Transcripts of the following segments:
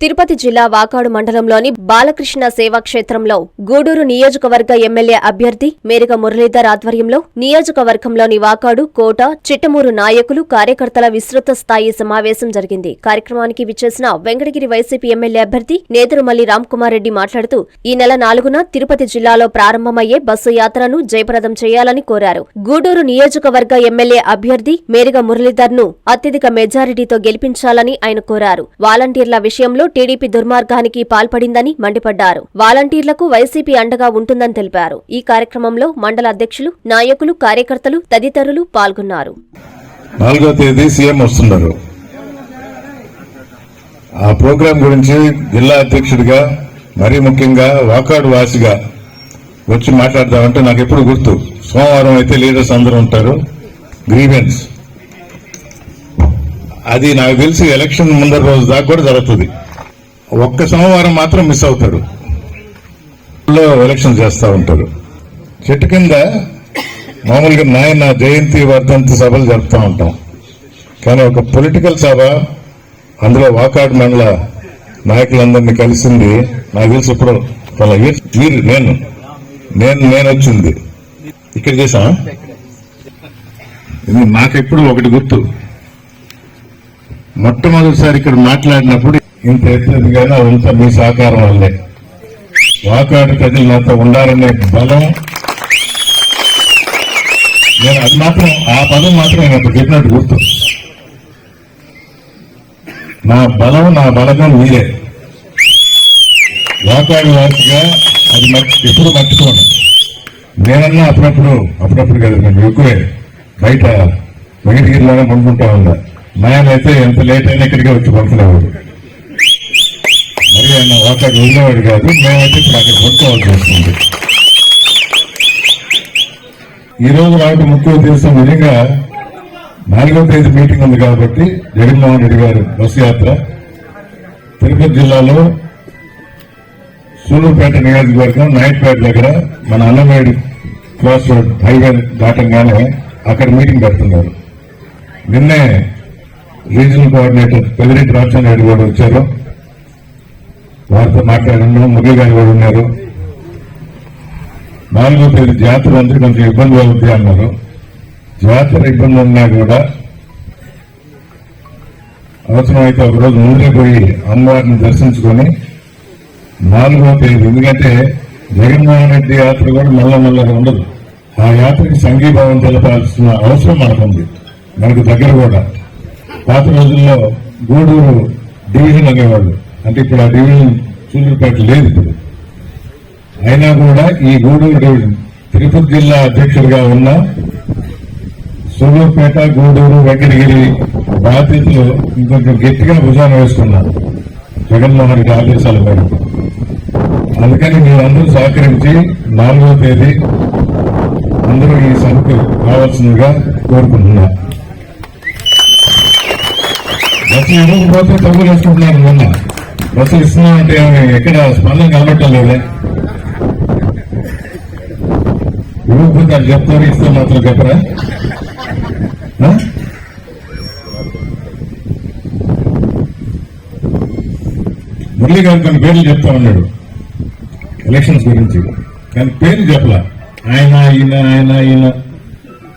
తిరుపతి జిల్లా వాకాడు మండలంలోని బాలకృష్ణ సేవా క్షేత్రంలో గూడూరు నియోజకవర్గ ఎమ్మెల్యే అభ్యర్థి మేరిక మురళీధర్ ఆధ్వర్యంలో నియోజకవర్గంలోని వాకాడు కోట చిట్టమూరు నాయకులు కార్యకర్తల విస్తృత స్థాయి సమావేశం జరిగింది. కార్యక్రమానికి విచ్చేసిన వెంకటగిరి వైసీపీ ఎమ్మెల్యే అభ్యర్థి నేదురుమల్లి రామ్కుమార్ రెడ్డి మాట్లాడుతూ ఈ నెల నాలుగున తిరుపతి జిల్లాలో ప్రారంభమయ్యే బస్సు యాత్రను జయప్రదం చేయాలని కోరారు. గూడూరు నియోజకవర్గ ఎమ్మెల్యే అభ్యర్థి మేరిగ మురళీధర్ను అత్యధిక మెజారిటీతో గెలిపించాలని ఆయన కోరారు. వాలంటీర్ల విషయంలో టీడీపీ దుర్మార్గానికి పాల్పడిందని మండిపడ్డారు. వాలంటీర్లకు వైసీపీ అండగా ఉంటుందని తెలిపారు. ఈ కార్యక్రమంలో మండల అధ్యక్షులు నాయకులు కార్యకర్తలు తదితరులు పాల్గొన్నారు. నాలుగో తేదీ సీఎం వస్తున్నారు. ఆ ప్రోగ్రాం గురించి జిల్లా అధ్యక్షుడిగా మరీ ముఖ్యంగా వాకాడు వాసిగా వచ్చి మాట్లాడదామంటే నాకు ఎప్పుడు గుర్తు. సోమవారం అయితే లీడర్స్ అందరూ ఉంటారు. గ్రీవెన్స్. అది నాకు తెలిసి ఎలక్షన్ ముందర రోజు దాకా కూడా జరుగుతుంది. ఒక్క సోమవారం మాత్రం మిస్ అవుతాడు. లో ఎలక్షన్ చేస్తూ ఉంటారు చెట్టు కింద మామూలుగా నాయన జయంతి వర్ధంతి సభలు జరుపుతూ ఉంటాం. కానీ ఒక పొలిటికల్ సభ అందులో వాకాడ్ మండల నాయకులందరినీ కలిసింది. నాకు తెలిసి ఇప్పుడు వీరు నేను. నేను నేను వచ్చింది. ఇక్కడ చేసా? ఇది నాకెప్పుడు ఒకటి గుర్తు. మొట్టమొదటిసారి ఇక్కడ మాట్లాడినప్పుడు ఇంత ఎత్తేది కానీ అదంతా మీ సహకారం వల్లే. వాకాడు ప్రజలు నాతో ఉండాలనే బలం నేను అది మాత్రం ఆ పదం మాత్రం నేను అప్పుడు చెప్పినట్టు గుర్తు. నా బలం నా బలగం మీరే. వాకాడు వాసిగా అది ఎప్పుడు మర్చిపోను. నేనన్నా అప్పుడప్పుడు అప్పుడప్పుడు కదా నేను ఎక్కువే బయట వెంకటగిరిలోనే పండుకుంటా ఉన్నా. నాయనైతే ఎంత లేట్ అయినా ఇక్కడికే వచ్చి పంపుకునేవాడు మరి ఆయన వాకాడు వెళ్ళేవాడు కాదు మేమైతే ఇప్పుడు అక్కడ కొనుక్కోవాల్సి వస్తుంది ఈ రోజు రావడం ముఖ్య ఉద్దేశం విధంగా నాలుగో తేదీ మీటింగ్ ఉంది కాబట్టి జగన్మోహన్ రెడ్డి గారు బస్సు యాత్ర తిరుపతి జిల్లాలో సూలూరుపేట నియోజకవర్గం నాయక్పేట దగ్గర మన అన్నమేడు క్రాస్ రోడ్ హైవే దాటంగానే అక్కడ మీటింగ్ పెడుతున్నారు. నిన్నే రీజనల్ కోఆర్డినేటర్ పెదిరెడ్డి రామచంద్ర కూడా వచ్చారు. వారితో మాట్లాడినాం మురళి గారు కూడా ఉన్నారు. నాలుగో తేదీ జాతర అంటే కొంచెం ఇబ్బంది అవుతుంది అన్నారు. జాతర ఇబ్బంది ఉన్నా కూడా అవసరమైతే ఒక రోజు ముందే పోయి అమ్మవారిని దర్శించుకొని నాలుగో తేదీ ఎందుకంటే జగన్మోహన్ రెడ్డి యాత్ర కూడా మల్ల మల్లగా ఉండదు. ఆ యాత్రకి సంఘీభావం తెలపాల్సిన అవసరం మనకుంది. మనకు దగ్గర కూడా. పాత రోజుల్లో గూడూరు డివిజన్ అనేవాళ్ళు. అంటే ఇప్పుడు ఆ డివిజన్ సూళ్ళూరుపేట లేదు ఇప్పుడు. అయినా కూడా ఈ గూడూరు డివిజన్ తిరుపతి జిల్లా అధ్యక్షుడిగా ఉన్న సూళ్ళూరుపేట గూడూరు వెంకటగిరి బాధ్యతలు ఇంకొంచెం గట్టిగా భుజాన వేసుకున్నారు. జగన్మోహన్ రెడ్డి ఆదేశాల మేరకు అందుకని మీరందరూ సహకరించి నాలుగో తేదీ అందరూ ఈ సభకు రావాల్సిందిగా కోరుకుంటున్నా బస్సు పోతే తగ్గులు వేసుకుంటున్నారు మొన్న? బస్సు ఇస్తున్నామంటే ఎక్కడ స్పందన కలగటం లేదే. ఇవ్వకపోతే చెప్తారు? ఇస్తే మాత్రం చెప్పరా? ఆ? మురళి గారు కొన్ని పేర్లు చెప్తా ఉన్నాడు. ఎలక్షన్స్ గురించి. కానీ పేర్లు చెప్పలా. ఆయన ఈయన ఆయన ఈయన.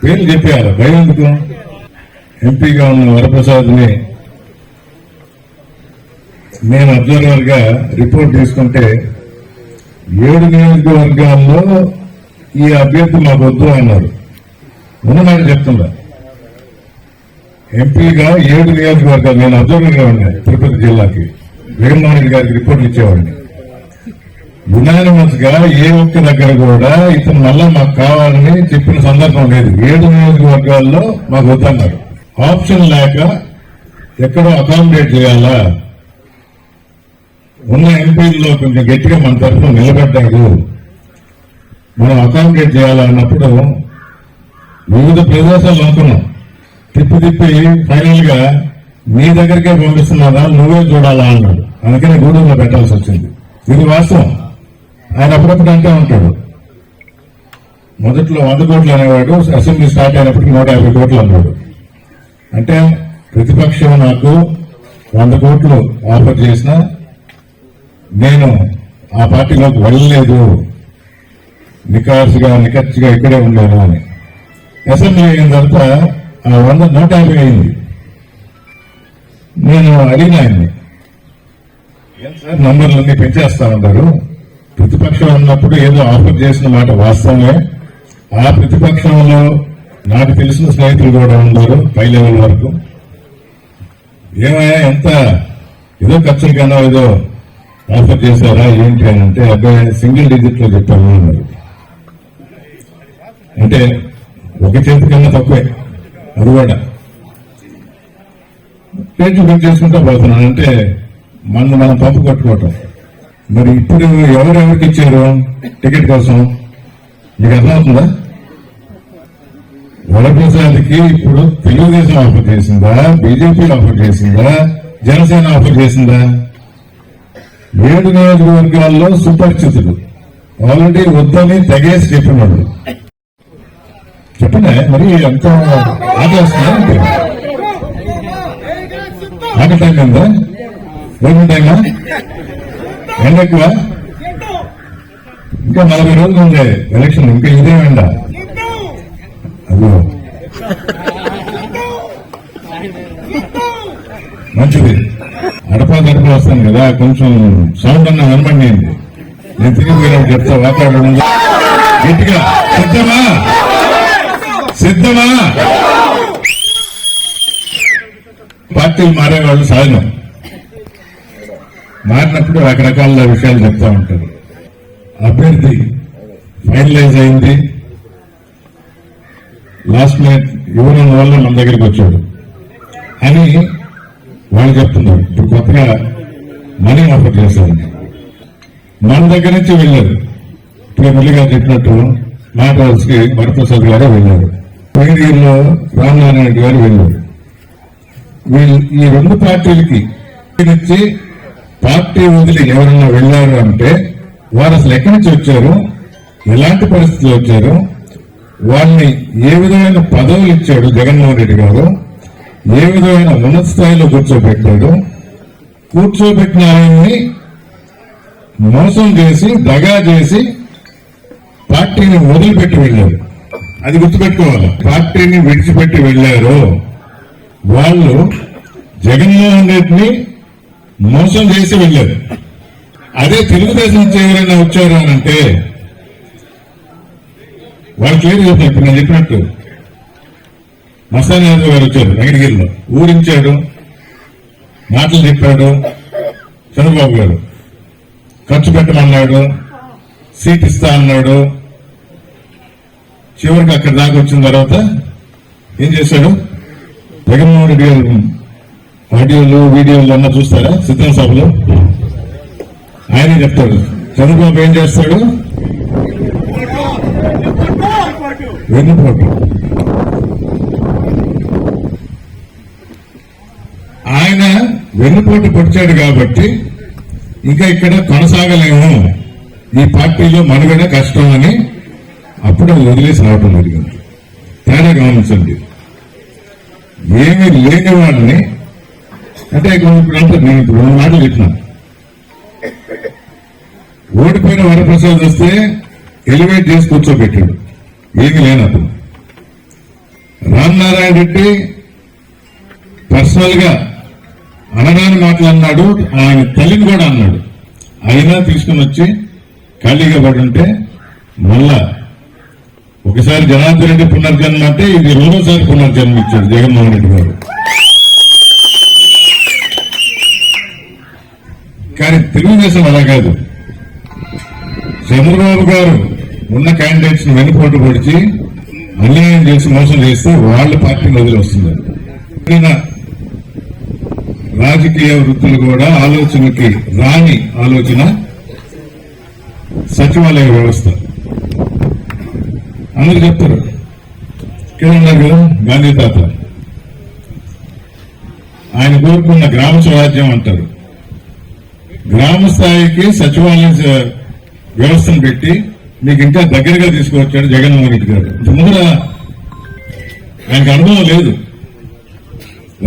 పేర్లు చెప్పారు భయం ఎందుకు? ఎంపీగా ఉన్న వరప్రసాద్ని నేను అబ్జర్వర్గా రిపోర్ట్ తీసుకుంటే ఏడు నియోజకవర్గాల్లో ఈ అభ్యర్థి మాకు వద్దు అన్నారు. ఉన్నమాట చెప్తున్నా. ఎంపీగా ఏడు నియోజకవర్గాలు నేను అబ్జర్వర్గా ఉన్నా తిరుపతి జిల్లాకి. జగన్మోహన్ రెడ్డి గారికి రిపోర్ట్లు ఇచ్చేవాడిని. యునానిమస్గా ఏ ఒక్క దగ్గర కూడా ఇతను మళ్ళా మాకు కావాలని చెప్పిన సందర్భం లేదు. ఏడు నియోజకవర్గాల్లో మాకు వద్దన్నారు. ఆప్షన్ లేక ఎక్కడో అకామిడేట్ చేయాలా? ఉన్న ఎంపీల్లో కొంచెం గట్టిగా మన తరఫున నిలబడ్డాడు మనం అకామిడేట్ చేయాలన్నప్పుడు వివిధ ప్రదేశాలు అనుకున్నాం తిప్పి తిప్పి ఫైనల్గా నీ దగ్గరికే పంపిస్తున్నారా? నువ్వే చూడాలా అన్నాడు. అందుకని గూడెంలో పెట్టాల్సి వచ్చింది. ఇది వాస్తవం. ఆయన అప్పుడప్పుడు అంటూ ఉంటాడు. మొదట్లో వంద కోట్లు అనేవాడు అసెంబ్లీ స్టార్ట్ అయినప్పటికీ నూట యాభై కోట్లు అన్నాడు. అంటే ప్రతిపక్షం నాకు వంద కోట్లు ఆఫర్ చేసినా నేను ఆ పార్టీలోకి వెళ్ళలేదు. నికాసుగా నికర్చిగా ఇక్కడే ఉండేను అని. అసెంబ్లీ అయిన తర్వాత ఆ వంద నూట యాభై అయింది. నేను అడిగిన ఆయన్ని సార్ నంబర్లన్నీ పెంచేస్తా ఉంటారు ప్రతిపక్షం ఉన్నప్పుడు ఏదో ఆఫర్ చేసిన మాట వాస్తవమే. ఆ ప్రతిపక్షంలో నాకు తెలిసిన స్నేహితులు కూడా ఉన్నారు పై లెవెల్ వరకు. ఏమయ్యా ఎంత? ఏదో ఖర్చుల కన్నా ఏదో ఆఫర్ చేశారా ఏంటి అని అంటే అబ్బాయి సింగిల్ డిజిట్లో చెప్పాను అన్నారు. అంటే ఒక చేతి కన్నా తక్కువే అది కూడా. రేట్లు చేసుకుంటా పోతున్నాను అంటే మన మనం పంపు కట్టుకోవటం. మరి ఇప్పుడు ఎవరెవరికి ఇచ్చారు టికెట్ కోసం? మీకు అర్థమవుతుందా? వరప్రసాద్కి ఇప్పుడు తెలుగుదేశం ఆఫర్ చేసిందా బీజేపీ ఆఫర్ చేసిందా జనసేన ఆఫర్ చేసిందా? ఏడు నియోజకవర్గాల్లో సుపరిచితుడు ఆల్రెడీ వద్దని తెగేసి చెప్పినాడు చెప్పండి మరి ఎంత ఆటేస్తున్నా ఆట టైం ఉందా భోజనం టైమా ఎండ ఎక్కువ ఇంకా నలభై రోజులు ఉండే ఎలక్షన్ ఇంకా ఇదే ఎండ. అయ్యో మంచిది. అడపా వస్తాను కదా కొంచెం సౌండ్ అన్న వినపడియండి నేను తిరిగి పోయినప్పుడు చెప్తా వాతావరణం గట్టిగా సిద్ధమా? సిద్ధమా? పార్టీలు మారేవాళ్ళు సహజం మారినప్పుడు రకరకాల విషయాలు చెప్తా ఉంటారు. అభ్యర్థి ఫైనలైజ్ అయింది. లాస్ట్ మినిట్ ఇవ్వడం వల్ల మన దగ్గరికి వచ్చాడు. అని వాళ్ళు చెప్తున్నారు. ఇప్పుడు కొత్తగా మనీ ఆఫర్ చేశారని మన దగ్గర నుంచి వెళ్ళారు. ఇప్పుడు మురళి గారు చెప్పినట్టు మాట హౌస్కి వరప్రసాద్ గారు వెళ్ళారు. పైనీరులో రామనారాయణ రెడ్డి గారు వెళ్ళారు. వీళ్ళు ఈ రెండు పార్టీలకి నుంచి పార్టీ వదిలి ఎవరన్నా వెళ్ళారు అంటే వారు అసలు ఎక్కడి నుంచి వచ్చారు? ఎలాంటి పరిస్థితులు వచ్చారు? వాళ్ళని ఏ విధమైన పదవులు ఇచ్చాడు జగన్మోహన్ రెడ్డి గారు? ఏ విధమైన ఉన్నత స్థాయిలో కూర్చోబెట్టాడు? కూర్చోబెట్టిన ఆయన్ని మోసం చేసి దగా చేసి పార్టీని వదిలిపెట్టి వెళ్ళారు. అది గుర్తుపెట్టుకోవాలి. పార్టీని విడిచిపెట్టి వెళ్ళారు. వాళ్ళు జగన్మోహన్ రెడ్డిని మోసం చేసి వెళ్ళారు. అదే తెలుగుదేశం నుంచి ఎవరైనా వచ్చారు అని అంటే వాళ్ళు క్లియర్ చెప్పారు ఇప్పుడు నేను చెప్పినట్టు మస్తాన్ యాదవ్ గారు వచ్చారు వెంకటగిరిలో. ఊరించాడు. మాటలు చెప్పాడు. చంద్రబాబు గారు ఖర్చు పెట్టమన్నాడు. సీట్ ఇస్తా అన్నాడు. చివరికి అక్కడ దాకా వచ్చిన తర్వాత ఏం చేశాడు? జగన్మోహన్ రెడ్డి గారు ఆడియోలు వీడియోలు అన్న చూస్తారా? సిద్ధం సభలో? ఆయన చెప్తాడు. చంద్రబాబు ఏం చేస్తాడు? వెన్నుపోటు ఆయన వెన్నుపోటు పొడిచాడు కాబట్టి ఇంకా ఇక్కడ కొనసాగలేము. ఈ పార్టీలో మనుగడ కష్టం అని అప్పుడు వదిలేసి రావటం జరిగింది. తేడా గమనించండి. ఏమి లేని వాడిని అంటే ఇప్పుడు అంటే నేను ఇప్పుడు రెండు మాటలు చెప్పినాను ఓడిపోయిన వరప్రసాద్ వస్తే ఎలివేట్ చేసి కూర్చోబెట్టాడు. ఏమీ లేనప్పుడు రామనారాయణ రెడ్డి పర్సనల్గా అనరాని మాటలు అన్నాడు ఆయన తల్లిని కూడా అన్నాడు. అయినా తీసుకుని వచ్చి ఖాళీగా పడుంటే మళ్ళా ఒకసారి జనార్దన్ రెడ్డి పునర్జన్మ అంటే ఇది రెండోసారి పునర్జన్మ ఇచ్చాడు జగన్మోహన్ రెడ్డి గారు. కానీ తెలుగుదేశం అలా కాదు. చంద్రబాబు గారు ఉన్న క్యాండిడేట్స్ని వెనుపోటు పొడిచి అన్యాయం చేసి మోసం చేస్తే వాళ్ళ పార్టీని వదిలి వస్తున్నారు. రాజకీయ వృత్తులు కూడా ఆలోచనకి రాని ఆలోచన సచివాలయ వ్యవస్థ. అందరు చెప్తారు. ఇక్కడ గాంధీ తాత. ఆయన కోరుకున్న గ్రామ స్వరాజ్యం అంటారు. గ్రామ స్థాయికి సచివాలయం వ్యవస్థను పెట్టి మీకు ఇంకా దగ్గరగా తీసుకువచ్చాడు జగన్మోహన్ రెడ్డి గారు. ముందర ఆయనకు అనుభవం లేదు.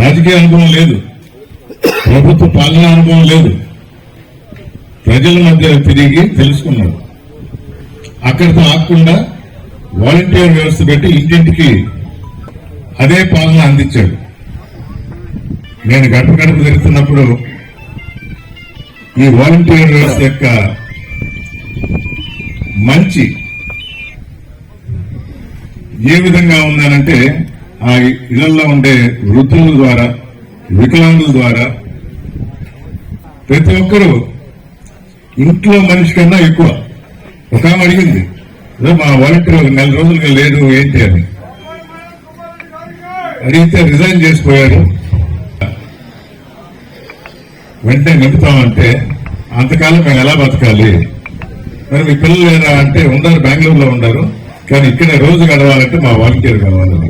రాజకీయ అనుభవం లేదు. ప్రభుత్వ పాలన అనుభవం లేదు. ప్రజల మధ్య తిరిగి తెలుసుకున్నాడు. అక్కడితో ఆకుండా వాలంటీర్ వ్యవస్థ పెట్టి ఇంటింటికి అదే పాలన అందించాడు. నేను గడప గడప తిరుగుతున్నప్పుడు ఈ వాలంటీర్ వ్యవస్థ యొక్క మంచి ఏ విధంగా ఉందనంటే ఆ ఇళ్ళలో ఉండే వృద్ధుల ద్వారా వికలాంగుల ద్వారా ప్రతి ఒక్కరూ ఇంట్లో మనిషి కన్నా ఎక్కువ. ఒక ఆమె అడిగింది మా వాలంటీర్ ఒక నెల రోజులుగా లేదు ఏంటి అని? అడిగితే రిజైన్ చేసిపోయారు వెంటనే నింపుతామంటే అంతకాలం మేము ఎలా బతకాలి? మరి మీ పిల్లలు లేరా? అంటే ఉన్నారు బెంగళూరులో ఉన్నారు కానీ ఇక్కడే రోజు గడవాలంటే మా వాలంటీర్ కావాలి.